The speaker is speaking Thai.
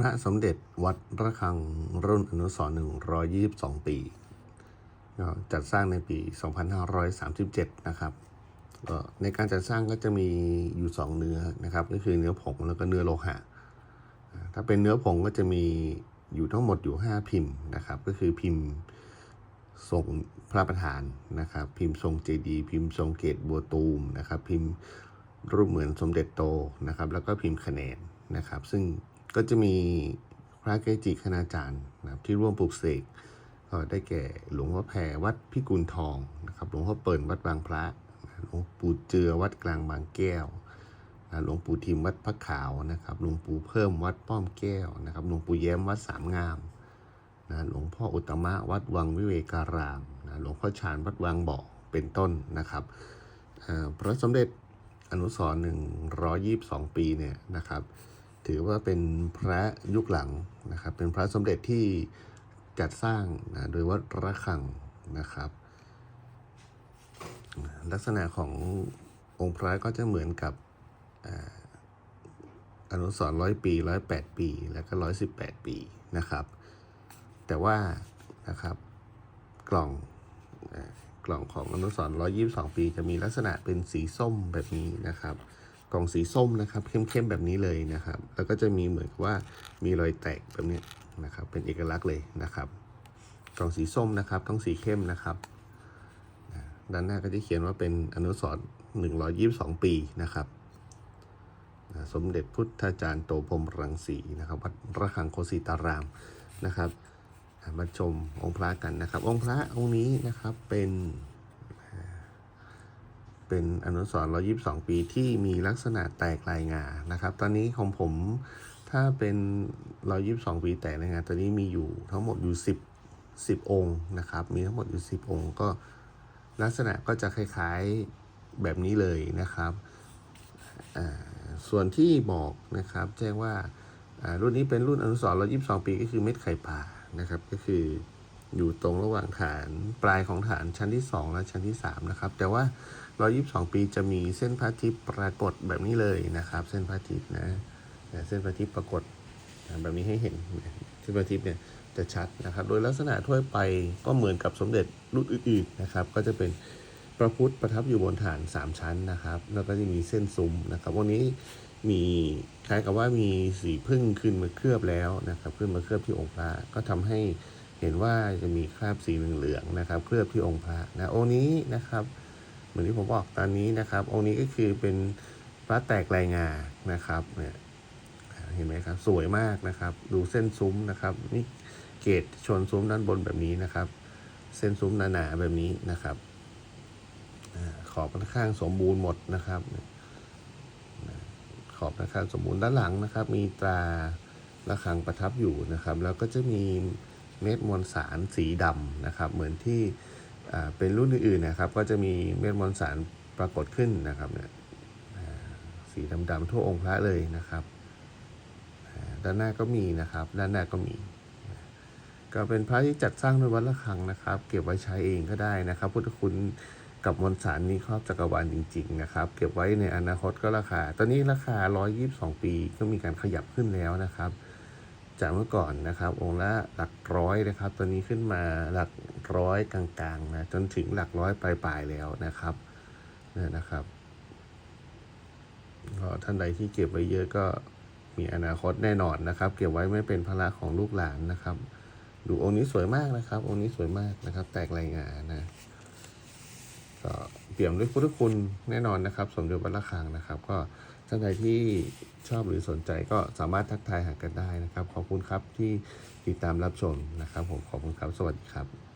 ระสมเด็จวัดระฆังรุ่นอนุสรณ์122 ปีก็จัดสร้างในปี 2537 นะครับในการจัดสร้างก็จะมีอยู่ 2 เนื้อนะครับ ก็คือเนื้อผงแล้วก็เนื้อโลหะ ถ้าเป็นเนื้อผงก็จะมีอยู่ทั้งหมดอยู่ 5 พิมพ์นะครับ ก็คือพิมพ์ทรงพระประธานนะครับ พิมพ์ทรงเจดีย์พิมพ์ทรงเกตบัวตูมนะครับ พิมพ์รูปเหมือนสมเด็จโตนะครับ แล้วก็พิมพ์คะแนนนะครับ ซึ่ง ก็จะมีพระเกจิคณาจารย์นะครับที่ร่วมปลูกเสกก็ได้แก่หลวงพ่อแพรวัดพิกุลทองนะครับหลวงพ่อเปิ่นวัดบางพระหลวงปู่เจือวัดกลางบางแก้วหลวงปู่ทิมวัดพระขาวนะครับหลวงปู่เพิ่มวัดป้อมแก้วนะครับหลวงปู่แย้มวัดสามงามนะหลวงพ่ออุตมะวัดวังวิเวการามนะหลวงพ่อชาญวัดวังบ่อเป็นต้นนะครับพระสมเด็จอนุสรณ์122ปีเนี่ยนะครับ ถือว่าเป็นพระยุคหลังนะครับ เป็นพระสมเด็จที่จัดสร้างนะโดยวัดระฆังนะครับ ลักษณะขององค์พระก็จะเหมือนกับออนุสร์ร้อยปีร้อยแปดปี แล้วก็ร้อยสิบแปดปีนะครับ แต่ว่านะครับกล่องอกล่องของอนุสรณ์122ปี จะมีลักษณะเป็นสีส้มแบบนี้นะครับ กล่องสีส้มนะครับ เข้มๆแบบนี้เลยนะครับ แล้วก็จะมีเหมือนว่ามีรอยแตกแบบนี้นะครับ เป็นเอกลักษณ์เลยนะครับ กล่องสีส้มนะครับ ต้องสีเข้มนะครับ ด้านหน้าก็จะเขียนว่าเป็นอนุสรณ์122 ปีนะครับ สมเด็จพุทธาจารย์โตพรมรังสีนะครับวัดระฆังโคสิตารามนะครับ มาชมองค์พระกันนะครับ องค์พระองค์นี้นะครับเป็น เป็นอนุสรณ์122 ปีที่มีลักษณะแตกลายงานะครับ ตอนนี้ของผมถ้าเป็น 122 ปีแตกลายงาตอนนี้มีอยู่ทั้งหมดอยู่ 10 10 องค์นะครับ มีทั้งหมดอยู่ 10 องค์ ก็ลักษณะก็จะคล้ายๆแบบนี้เลยนะครับ ส่วนที่บอกนะครับแจ้งว่าอ่ารุ่นนี้เป็นรุ่นอนุสรณ์122 ปีก็คือเม็ดไข่ป่านะครับก็คือ อยู่ตรงระหว่างฐานปลายของฐานชั้นที่ 2 และชั้นที่ 3 นะครับ แต่ว่า 122 ปีจะมีเส้นพระอาทิตย์ปรากฏแบบนี้เลยนะครับ เส้นพระอาทิตย์นะเส้นพระอาทิตย์ปรากฏแบบนี้ให้เห็นเส้นพระอาทิตย์เนี่ยจะชัดนะครับ โดยลักษณะทั่วไปก็เหมือนกับสมเด็จรุ่นอื่นๆนะครับ ก็จะเป็นพระพุทธประทับอยู่บนฐาน 3 ชั้นนะครับ แล้วก็จะมีเส้นซุ้มนะครับวันนี้มีคล้ายกับว่ามีสีพึ่งขึ้นมาเคลือบแล้วนะครับ ขึ้นมาเคลือบที่องค์พระก็ทำให้ เห็นว่าจะมีคราบสีเหลืองๆนะครับ เคลือบที่องค์พระนะองค์นี้นะครับ เหมือนที่ผมบอกตอนนี้นะครับ องค์นี้ก็คือเป็นพระแตกลายงานะครับเนี่ยเห็นไหมครับสวยมากนะครับ ดูเส้นซุ้มนะครับนี่เกตชนซุ้มด้านบนแบบนี้นะครับ เส้นซุ้มหนาๆแบบนี้นะครับอาขอบข้างสมบูรณ์หมดนะครับ ขอบระฆังสมบูรณ์ด้านหลังนะครับ มีตราระฆังประทับอยู่นะครับ แล้วก็จะมี เม็ดมวลสารสีดำนะครับเหมือนที่เป็นรุ่นอื่นๆนะครับ ก็จะมีเม็ดมวลสารปรากฏขึ้นนะครับเนี่ยสีดำๆทั่วองค์พระเลยนะครับ ด้านหน้าก็มีนะครับ ด้านหน้าก็มี ก็เป็นพระที่จัดสร้างโดยวัดระฆังนะครับ เก็บไว้ใช้เองก็ได้นะครับ พุทธคุณกับมวลสารนี้ครอบจักรวาลจริง ๆ นะครับ เก็บไว้ในอนาคตก็ราคา ตอนนี้ราคา 122 ปีก็มีการขยับขึ้นแล้วนะครับ จากเมื่อก่อนนะครับ องค์ละหลักร้อยนะครับตอนนี้ขึ้นมาหลักร้อยกลางๆนะจนถึงหลักร้อยปลายๆแล้วนะครับเนี่ยนะครับก็ท่านใดที่เก็บไว้เยอะก็มีอนาคตแน่นอนนะครับ เก็บไว้ไม่เป็นภาระของลูกหลานนะครับ ดูองค์นี้สวยมากนะครับ องค์นี้สวยมากนะครับ แตกลายงานะก็เปี่ยมด้วยพุทธคุณแน่นอนนะครับ สมเด็จวัดระฆังนะครับ ก็ ท่านใดที่ชอบหรือสนใจก็สามารถทักทายหากันได้นะครับ ขอบคุณครับที่ติดตามรับชมนะครับผมขอบคุณครับ สวัสดีครับ